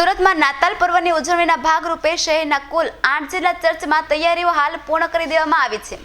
સુરતમાં નાતાલ પર્વની ઉજવણીના ભાગરૂપે શહેરના કુલ આઠ જેટલા ચર્ચમાં તૈયારીઓ હાલ પૂર્ણ કરી દેવામાં આવી છે.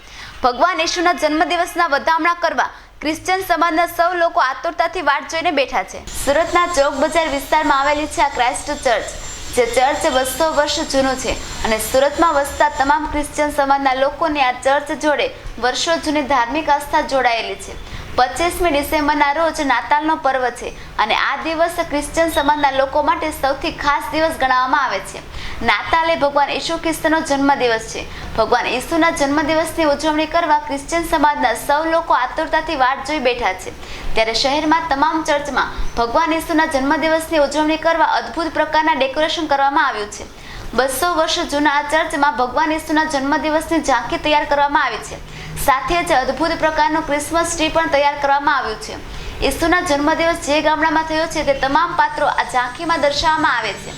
ભગવાન ઈશુના જન્મદિવસના વધામણા કરવા ક્રિશ્ચિયન સમાજના સૌ લોકો આતુરતાથી વાટ જોઈને બેઠા છે. સુરતના ચોક બજાર વિસ્તારમાં આવેલી છે આ ક્રાઇસ્ટ ચર્ચ, જે ચર્ચ બસો વર્ષ જૂનું છે અને સુરતમાં વસતા તમામ ક્રિશ્ચિયન સમાજના લોકોને આ ચર્ચ જોડે વર્ષો જૂની ધાર્મિક આસ્થા જોડાયેલી છે. પચીસમી ડિસેમ્બરના રોજ નાતાલનો પર્વ છે. અને આ દિવસ ક્રિશ્ચિયન સમાજના લોકો માટે સૌથી ખાસ દિવસ ગણાવવામાં આવે છે. નાતાલ એ ભગવાન ઈસુ ખ્રિસ્તનો જન્મદિવસ છે. ભગવાન ઈસુના જન્મદિવસની ઉજવણી કરવા ક્રિશ્ચિયન સમાજના સૌ લોકો આતુરતાથી વાટ જોઈ બેઠા છે. ત્યારે શહેરમાં તમામ ચર્ચમાં ભગવાન ઈસુના જન્મદિવસની ઉજવણી કરવા અદ્ભુત પ્રકારના ડેકોરેશન કરવામાં આવ્યું છે. બસો વર્ષ જૂના આ ચર્ચમાં ભગવાન ઈસુના જન્મદિવસની ઝાંખી તૈયાર કરવામાં આવી છે. સાથે જ અદ્ભુત પ્રકારનું ક્રિસમસ ટ્રી પણ તૈયાર કરવામાં આવ્યું છે. ઈસુના જન્મદિવસ જે ગામડામાં થયો છે તે તમામ પાત્રો આ ઝાંખીમાં દર્શાવવામાં આવે છે.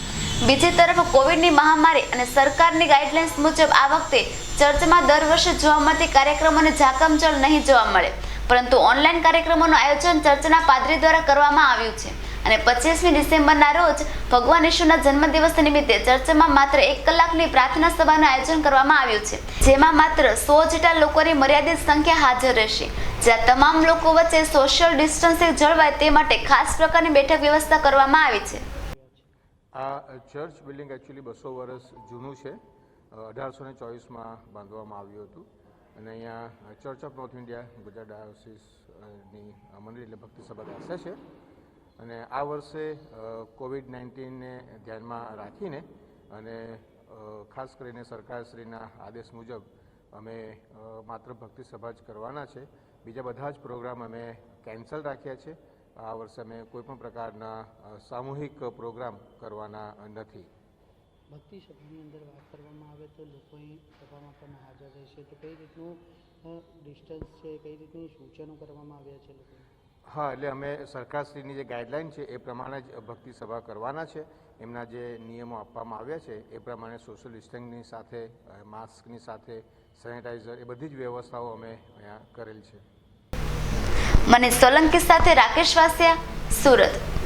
બીજી તરફ કોવિડની મહામારી અને સરકારની ગાઈડલાઇન્સ મુજબ આ વખતે ચર્ચમાં દર વર્ષે જોવા મળતી કાર્યક્રમોને ઝાકમચળ નહીં જોવા મળે. પરંતુ ઓનલાઈન કાર્યક્રમોનું આયોજન ચર્ચના પાદરી દ્વારા કરવામાં આવ્યું છે. અને પચીસમી ડિસેમ્બરના રોજ ભગવાન ઈશુના જન્મદિવસ નિમિત્તે ચર્ચમાં માત્ર એક કલાકની પ્રાર્થના સભાનું આયોજન કરવામાં આવ્યું છે, જેમાં માત્ર સો જેટલા લોકોની મર્યાદિત સંખ્યા હાજર રહેશે. જ્યાં તમામ લોકો વચ્ચે સોશિયલ ડિસ્ટન્સિંગ જળવાય તે માટે ખાસ પ્રકારની બેઠક વ્યવસ્થા કરવામાં આવી છે. આ ચર્ચ બિલ્ડિંગ એકચ્યુઅલી બસો વર્ષ જૂનું છે. અઢારસો ને ચોવીસમાં બાંધવામાં આવ્યું હતું. અને અહીંયા church of north India Gujarat ડાયોસિસની મંડળી એટલે ભક્તિ સભા બેસે છે. અને આ વર્ષે કોવિડ નાઇન્ટીનને ધ્યાનમાં રાખીને અને ખાસ કરીને સરકારશ્રીના આદેશ મુજબ અમે માત્ર ભક્તિ સભા જ કરવાના છે. બીજા બધા જ પ્રોગ્રામ અમે કેન્સલ રાખ્યા છે. આ વર્ષે અમે કોઈપણ પ્રકારના સામૂહિક પ્રોગ્રામ કરવાના નથી. ભક્તિ સભાની અંદર વાત કરવામાં આવે તો લોકો સભામાં પણ હાજર રહેશે. તો કઈ રીતનું ડિસ્ટન્સ છે, કઈ રીતની સૂચનો કરવામાં આવ્યા છે લોકોને હા, એટલે અમે સરકારશ્રીની જે ગાઈડલાઈન છે, એ પ્રમાણે જ ભક્તિ સભા કરવાના છે. એમના જે નિયમો આપવામાં આવ્યા છે, એ પ્રમાણે સોશિયલ ડિસ્ટન્સની સાથે માસ્કની સાથે સેનિટાઈઝર એ બધી જ વ્યવસ્થાઓ અમે અહીંયા કરેલ છે. મને સોલંકી સાથે રાકેશ વાસિયા, સુરત.